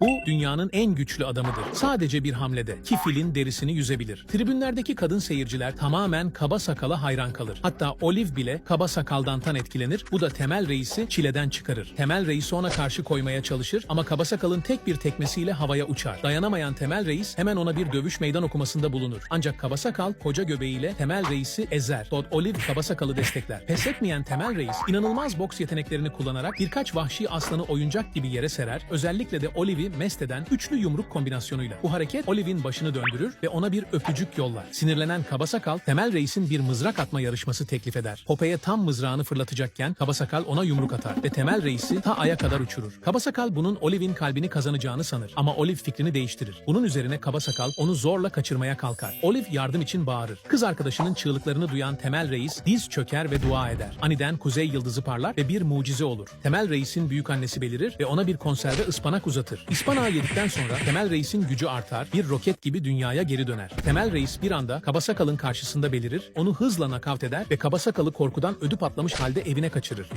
Bu dünyanın en güçlü adamıdır. Sadece bir hamlede kifilin derisini yüzebilir. Tribünlerdeki kadın seyirciler tamamen kaba sakala hayran kalır. Hatta Olive bile kaba sakaldan tan etkilenir. Bu da Temel Reis'i çileden çıkarır. Temel Reis'i ona karşı koymaya çalışır ama kaba sakalın tek bir tekmesiyle havaya uçar. Dayanamayan Temel Reis hemen ona bir dövüş meydan okumasında bulunur. Ancak kaba sakal koca göbeğiyle Temel Reis'i ezer. Todd Olive kaba sakalı destekler. Pes etmeyen Temel Reis inanılmaz boks yeteneklerini kullanarak birkaç vahşi aslanı oyuncak gibi yere serer. Özellikle de Olive'i eden üçlü yumruk kombinasyonuyla. Bu hareket Olive'in başını döndürür ve ona bir öpücük yollar. Sinirlenen Kabasakal, Temel Reis'in bir mızrak atma yarışması teklif eder. Pope'ye tam mızrağını fırlatacakken Kabasakal ona yumruk atar ve Temel Reis'i ta aya kadar uçurur. Kabasakal bunun Olive'in kalbini kazanacağını sanır ama Olive fikrini değiştirir. Bunun üzerine Kabasakal onu zorla kaçırmaya kalkar. Olive yardım için bağırır. Kız arkadaşının çığlıklarını duyan Temel Reis diz çöker ve dua eder. Aniden kuzey yıldızı parlar ve bir mucize olur. Temel Reis'in büyük annesi belirir ve ona bir konserve ıspanak uzatır. Ispanağı yedikten sonra Temel Reis'in gücü artar, bir roket gibi dünyaya geri döner. Temel Reis bir anda Kabasakal'ın karşısında belirir, onu hızla nakavt eder ve Kabasakal'ı korkudan ödü patlamış halde evine kaçırır.